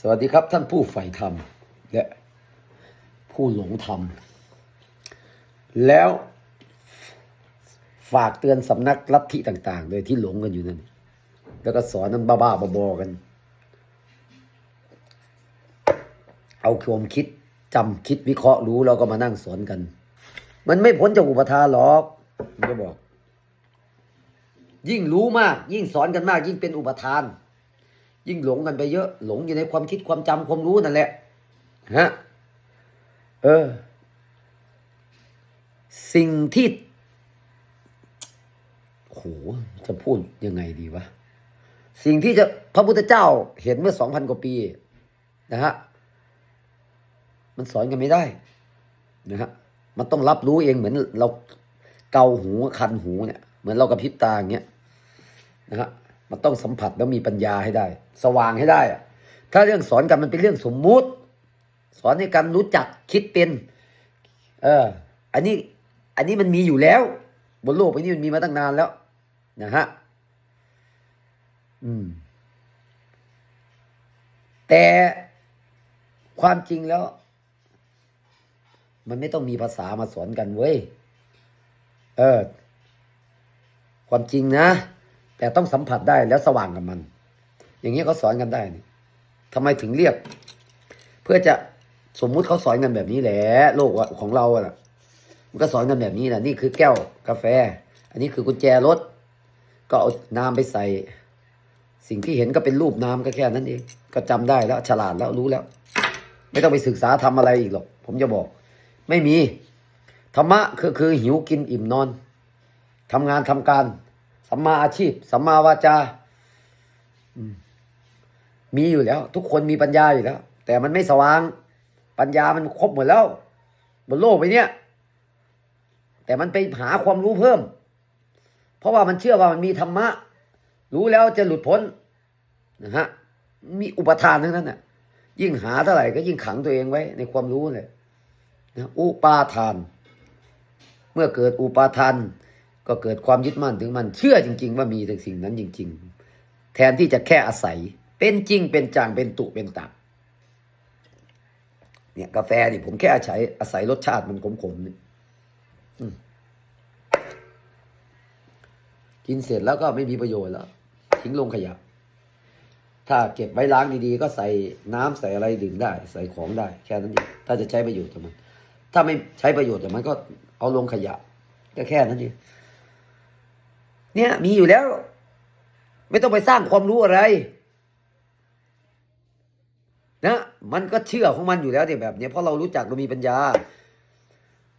สวัสดีครับท่านผู้ใฝ่ธรรม และผู้หลงธรรม แล้วฝากเตือนสำนักลัทธิต่าง ๆ โดยที่หลงกันอยู่นั่น แล้วก็สอนนั้นบ้าๆบอๆกัน เอาความคิดจำคิดวิเคราะห์รู้แล้วก็มานั่งสอนกัน มันไม่พ้นจากอุปทานหรอกผมจะบอก ยิ่งรู้มาก ยิ่งสอนกันมาก ยิ่งเป็นอุปทาน ยิ่งหลงกันไปเยอะ หลงอยู่ในความคิดความจำความรู้นั่นแหละฮะเออ สิ่งที่โหจะพูดยังไงดีวะ สิ่งที่จะพระพุทธเจ้าเห็นเมื่อสองพันกว่าปี นะฮะมันสอนกันไม่ได้ นะฮะมันต้องรับรู้เองเหมือนเราเกาหูคันหูเนี่ย เหมือนเรากระพริบตาอย่างเงี้ยนะฮะ มันต้องสัมผัสแล้วมีปัญญาให้ได้ สว่างให้ได้อะถ้าเรื่องสอนกันมันเป็นเรื่องสมมุติ สอนในการรู้จักคิดเป็นเออ อันนี้อันนี้มันมีอยู่แล้ว บนโลกใบนี้มันมีมาตั้งนานแล้ว นะฮะอืม แต่ความจริงแล้ว มันไม่ต้องมีภาษามาสอนกันเว้ย เออ ความจริงนะ แต่ต้องสัมผัสได้แล้วสว่างกับมัน อย่างนี้เขาสอนกันได้นี่ทำไมถึงเรียก เพื่อจะสมมุติเขาสอนกันแบบนี้แหละโลกของเราอะมันก็สอนกันแบบนี้แหละนี่คือแก้วกาแฟ อันนี้คือกุญแจรถ ก็เอาน้ำไปใส่ สิ่งที่เห็นก็เป็นรูปน้ำก็แค่นั้นเองก็จำได้แล้ว ฉลาดแล้วรู้แล้ว ไม่ต้องไปศึกษาทำอะไรอีกหรอก ผมจะบอก ไม่มีธรรมะคือคือหิวกินอิ่มนอนทำงานทำการ สัมมาอาชีพ สัมมาวาจาอืมมีอยู่แล้ว ทุกคนมีปัญญาอยู่แล้ว แต่มันไม่สว่าง ปัญญามันครบหมดแล้ว บนโลกไปเนี้ยแต่มันไปหาความรู้เพิ่ม เพราะว่ามันเชื่อว่ามันมีธรรมะ รู้แล้วจะหลุดพ้นนะฮะมีอุปทานทั้งนั้นน่ะ ยิ่งหาเท่าไหร่ก็ยิ่งขังตัวเองไว้ ในความรู้เลยนะอุปาทาน เมื่อเกิดอุปาทาน ก็เกิดความยึดมั่นถึงมันเชื่อจริง ๆ ว่ามีถึงสิ่งนั้นจริง ๆ แทนที่จะแค่อาศัย เป็นจริงเป็นจังเป็นตุเป็นตักเนี่ยกาแฟนี่ผมแค่อาศัยอาศัยรสชาติมันขมๆนี่อืมกินเสร็จแล้วก็ไม่มีประโยชน์แล้ว ทิ้งลงขยะ ถ้าเก็บไว้ล้างดีๆ ก็ใส่น้ำใส่อะไรดื่มได้ ใส่ของได้ แค่นั้นเองถ้าจะใช้ประโยชน์จากมัน ถ้าไม่ใช้ประโยชน์จากมันก็เอาลงขยะ ก็แค่นั้นเอง เนี่ย มีอยู่แล้ว ไม่ต้องไปสร้างความรู้อะไร นะ มันก็เชื่อของมันอยู่แล้วเนี่ยแบบเนี้ยเพราะเรารู้จักเรามีปัญญา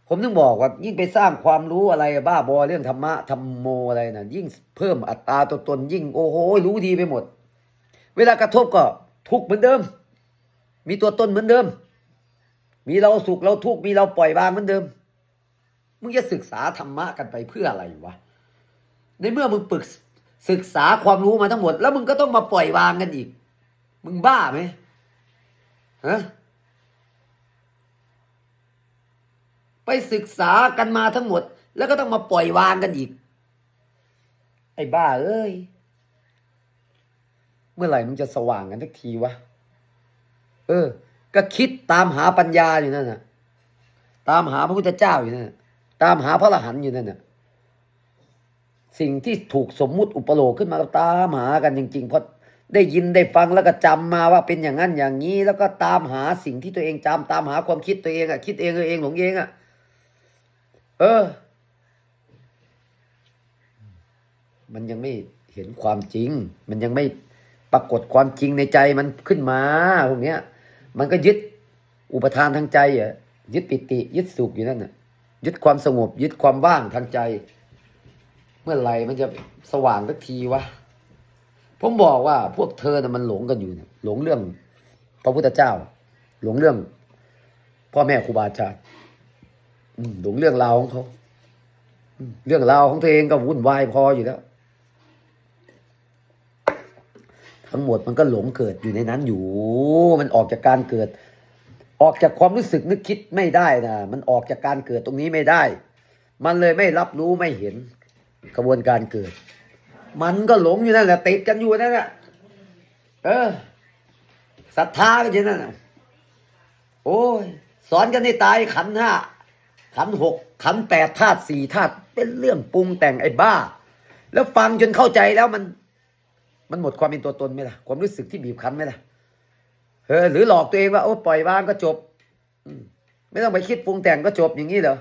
ผมถึงบอกว่า ยิ่งไปสร้างความรู้อะไรบ้าบอเรื่องธรรมะธรรมโมอะไรนะ่ะ ยิ่งเพิ่มอัตราตัวตน ยิ่งโอ้โหรู้ดีไปหมด เวลากระทบก็ทุกเหมือนเดิม มีตัวตนเหมือนเดิม มีเราสุขเราทุกข์มีเราปล่อยวางเหมือนเดิมมึงจะศึกษาธรรมะกันไปเพื่ออะไรวะ ในเมื่อมึงปรึกศึกษาความรู้มาทั้งหมด แล้วมึงก็ต้องมาปล่อยวางกันอีก มึงบ้าไหมฮะไปศึกษากันมาทั้งหมด แล้วก็ต้องมาปล่อยวางกันอีก ไอ้บ้าเอ้ย เมื่อไหร่มึงจะสว่างกันสักทีวะ เออ ก็คิดตามหาปัญญาอยู่นั่นน่ะตามหาพระพุทธเจ้าอยู่นั่นน่ะตามหาพระอรหันต์อยู่นั่นน่ะ สิ่งที่ถูกสมมุติอุปโลกขึ้นมาตามหากันจริงๆเพราะได้ยินได้ฟังแล้วก็จำมาว่าเป็นอย่างนั้นอย่างนี้ แล้วก็ตามหาสิ่งที่ตัวเองจำตามหาความคิดตัวเองอะคิดเองเออเองหลงเองอะเออ มันยังไม่เห็นความจริง มันยังไม่ปรากฏความจริงในใจมันขึ้นมาพวกเนี้ย มันก็ยึดอุปทานทางใจอะยึดปิติ ยึดสุขอยู่นั่นน่ะยึดความสงบ ยึดความว่างทางใจ เมื่อไหร่มันจะสว่างสักทีวะผมบอกว่าพวกเธอน่ะมันหลงกันอยู่เนี่ยหลงเรื่องพระพุทธเจ้า หลงเรื่อง พ่อแม่ครูบาอาจารย์หลงเรื่องราวของเขาเรื่องราวของตัวเองก็วุ่นวายพออยู่แล้ว ทั้งหมดมันก็หลงเกิดอยู่ในนั้นอยู่ มันออกจากการเกิด ออกจากความรู้สึกนึกคิดไม่ได้นะมันออกจากการเกิดตรงนี้ไม่ได้ มันเลยไม่รับรู้ไม่เห็น กระบวนการเกิด มันก็หลงอยู่นั่นแหละติดกันอยู่นั่นแหละเออศรัทธากันอย่นั้นน่ะโอ้ยสอนกันให้ตายขันห้าขันหกขันแปดธาตุสี่ธาตุเป็นเรื่องปรุงแต่งไอ้บ้า แล้วฟังจนเข้าใจแล้วมัน มันหมดความเป็นตัวตนไหมล่ะ ความรู้สึกที่บีบคั้นไหมล่ะเออหรือหลอกตัวเองว่าโอ้ปล่อยวางก็จบอืไม่ต้องไปคิดปรุงแต่งก็จบอย่างนี้เหรอ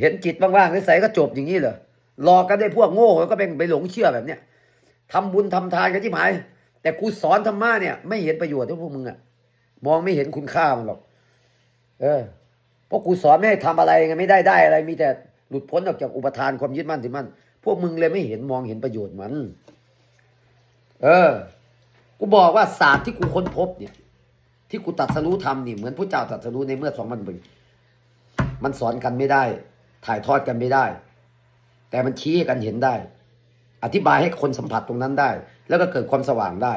เห็นจิตว่างๆใสๆก็จบอย่างนี้เหรอหลอกกันได้พวกโง่แล้วก็เป็นไปหลงเชื่อแบบเนี้ยทำบุญทำทานกันที่หมายแต่กูสอนธรรมะเนี่ยไม่เห็นประโยชน์ที่พวกมึงอะมองไม่เห็นคุณค่ามันหรอก เออเพราะกูสอนไม่ให้ทำอะไรไงไม่ได้ได้อะไร มีแต่หลุดพ้นออกจากอุปทานความยึดมั่นถือมั่นพวกมึงเลยไม่เห็นมองเห็นประโยชน์มัน เออ กูบอกว่าศาสตร์ที่กูค้นพบเนี่ย ที่กูตัดสรู้ทำนี่เหมือนพระเจ้าตัดสรู้ในเมื่อสองพันปี มันสอนกันไม่ได้ ถ่ายทอดกันไม่ได้ แต่มันชี้ให้กันเห็นได้ อธิบายให้คนสัมผัสตรงนั้นได้ แล้วก็เกิดความสว่างได้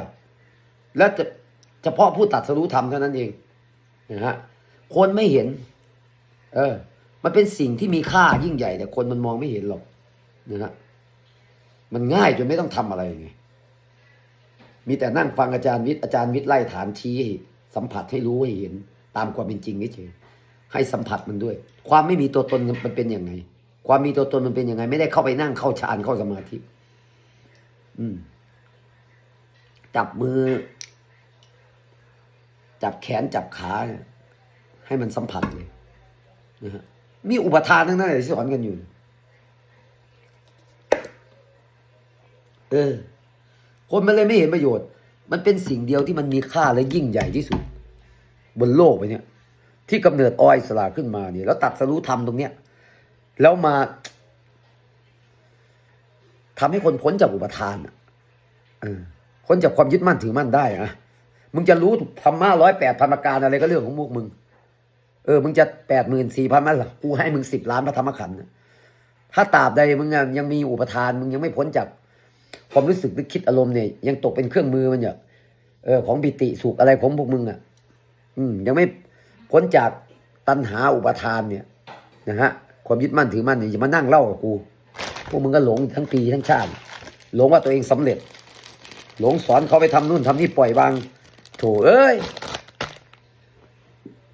แล้วจะเฉพาะผู้ตัดสรู้ธรรมเท่านั้นเองนะฮะคนไม่เห็น เออ มันเป็นสิ่งที่มีค่ายิ่งใหญ่ แต่คนมันมองไม่เห็นหรอกนะฮะมันง่ายจนไม่ต้องทำอะไรไงมีแต่นั่งฟังอาจารย์วิทย์อาจารย์วิทย์ไล่ฐานชี้สัมผัสให้รู้ให้เห็น ตามความเป็นจริงเฉย ให้สัมผัสมันด้วย ความไม่มีตัวตนมันเป็นยังไง ความมีตัวตนมันเป็นยังไง ไม่ได้เข้าไปนั่งเข้าฌานเข้าสมาธิ อืม จับมือ จับแขนจับขาให้มันสัมผัสเลยนะฮะมีอุปทานทั้งนั้นเลยที่สอนกันอยู่ เออ คนมันเลยไม่เห็นประโยชน์ มันเป็นสิ่งเดียวที่มันมีค่าและยิ่งใหญ่ที่สุด บนโลกไปเนี่ย ที่กำเนิดออยสลาขึ้นมาเนี่ยแล้วตัดสรู้ธรรมตรงเนี้ย แล้วมาทำให้คนพ้นจากอุปทานอะพ้นจากความยึดมั่นถือมั่นได้อะมึงจะรู้ธรรมะร้อยแปดพันประการอะไรก็เรื่องของพวกมึง เออ มึงจะแปดหมื่นสี่พันมันหรอกูให้มึงสิบล้านพระธรรมขันธ์ถ้าตราบใดมึงยังมีอุปทาน มึงยังไม่พ้นจากความรู้สึกนึกคิดอารมณ์เนี่ยยังตกเป็นเครื่องมือมันอยู่เออของปิติสุขอะไรของพวกมึงอะ อืมยังไม่ พ้นจากตัณหาอุปทานเนี่ยนะฮะความยึดมั่นถือมั่นเนี่ยอย่ามานั่งเล่ากับกู พวกมึงก็หลงทั้งปีทั้งชาติ หลงว่าตัวเองสำเร็จ หลงสอนเขาไปทำนู่นทำนี่ปล่อยวางโถเอ้ย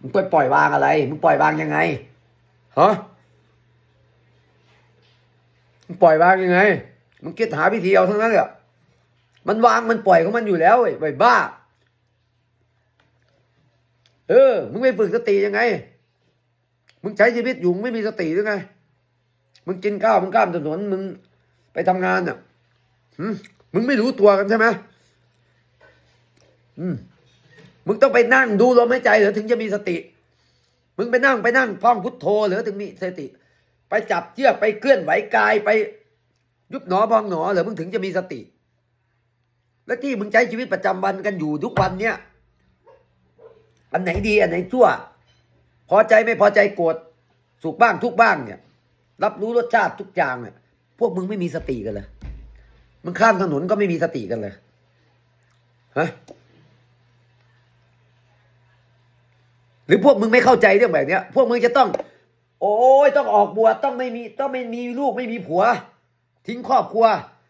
มึงไปปล่อยวางอะไรมึงปล่อยวางยังไงฮะมึงปล่อยวางยังไงมึงคิดหาวิธีเอาทั้งนั้นเลยมันวางมันปล่อยของมันอยู่แล้วไอ้ไอ้บ้า เออ มึงไม่ฝึกสติยังไง มึงใช้ชีวิตอยู่มึงไม่มีสติหรือไง มึงกินข้าวมึงข้ามถนนมึงไปทำงานอะหืมมึงไม่รู้ตัวกันใช่ไหมอืมมึงต้องไปนั่งดูลมหายใจเหรือถึงจะมีสติ มึงไปนั่งไปนั่งท่องพุทโธเหรือถึงมีสติ ไปจับเชือกไปเคลื่อนไหวกายไป ยุบหนอพองหนอเหรือมึงถึงจะมีสติ และที่มึงใช้ชีวิตประจำวันกันอยู่ทุกวันเนี่ย อันไหนดี อันไหนชั่ว พอใจไม่พอใจโกรธสุขบ้างทุกบ้างเนี่ย รับรู้รสชาติทุกอย่างเนี่ยพวกมึงไม่มีสติกันเลยมึงข้ามถนนก็ไม่มีสติกันเลยฮะหรือพวกมึงไม่เข้าใจเรื่องแบบเนี้ย พวกมึงจะต้อง โอ้ยต้องออกบวชต้องไม่มีต้องไม่มีลูกไม่มีผัว ทิ้งครอบครัว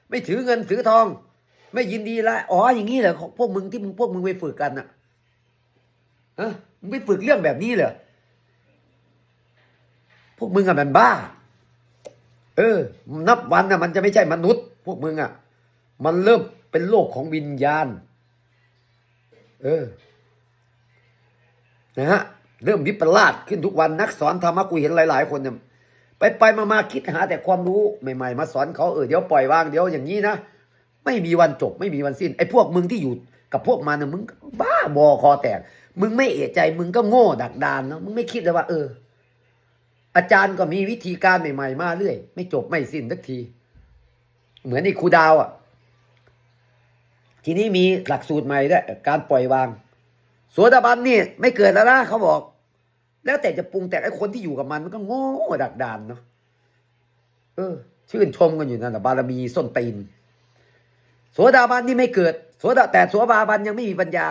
ไม่ถือเงินถือทอง ไม่ยินดีละอ๋ออย่างนี้เหรอพวกมึงที่มึงพวกมึงไปฝึกกันน่ะ ฮะมึงไปฝึกเรื่องแบบนี้เหรอพวกมึงอะมันบ้า เออ นับวันอะมันจะไม่ใช่มนุษย์ พวกมึงอะมันเริ่มเป็นโลกของวิญญาณ เออ นะฮะ เริ่มวิปลาสขึ้นทุกวันนักสอนธรรมะกูเห็นหลาย ๆ คนเนี่ยไปไปมามาคิดหาแต่ความรู้ใหม่ ๆ มาสอนเขาเออเดี๋ยวปล่อยวางเดี๋ยวอย่างนี้นะไม่มีวันจบ ไม่มีวันสิ้นไอ้พวกมึงที่อยู่กับพวกมันน่ะมึงบ้าบอคอแตก มึงไม่เอะใจ มึงก็โง่ดักดานเนาะมึงไม่คิดเลยว่า เออ อาจารย์ก็มีวิธีการใหม่ๆมาเรื่อย ไม่จบไม่สิ้นสักที เหมือนไอ้ครูดาวอะ ทีนี้มีหลักสูตรใหม่ด้วยการปล่อยวางโสดาบันนี่ไม่เกิดแล้วนะเขาบอก แล้วแต่จะปรุงแต่ไอ้คนที่อยู่กับมันมันก็โง่ดักดานเนาะเออ ชื่นชมกันอยู่นั่นแหละบารมีส้นตีนโสดาบันนี่ไม่เกิดโสดาแต่โสดาบันยังไม่มีปัญญา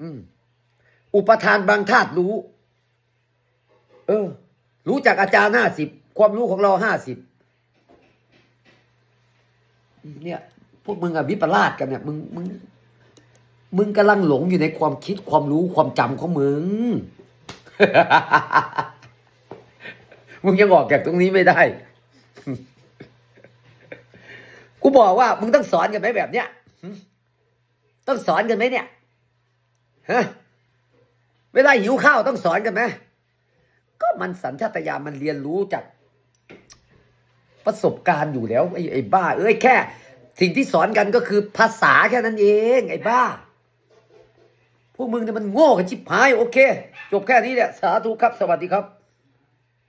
อืม อุปทานบางธาตุรู้ เออ รู้จากอาจารย์ห้าสิบความรู้ของเราห้าสิบเนี่ยพวกมึงอะวิปลาสกันเนี่ยมึงมึงมึงกำลังหลงอยู่ในความคิดความรู้ความจำของมึง มึงยังออกจากตรงนี้ไม่ได้ กูบอกว่า มึงต้องสอนกันไหมแบบเนี้ยต้องสอนกันไหมเนี่ยฮะ เวลาหิวข้าวต้องสอนกันไหมก็มันสัญชาตญาณมันเรียนรู้จาก ประสบการณ์อยู่แล้วไอ้ไอ้บ้า เอ้ยแค่ สิ่งที่สอนกันก็คือภาษาแค่นั้นเอง ไอ้บ้า พวกมึงเนี่ยมันโง่กันชิบหาย โอเค จบแค่นี้แหละสาธุครับ สวัสดีครับ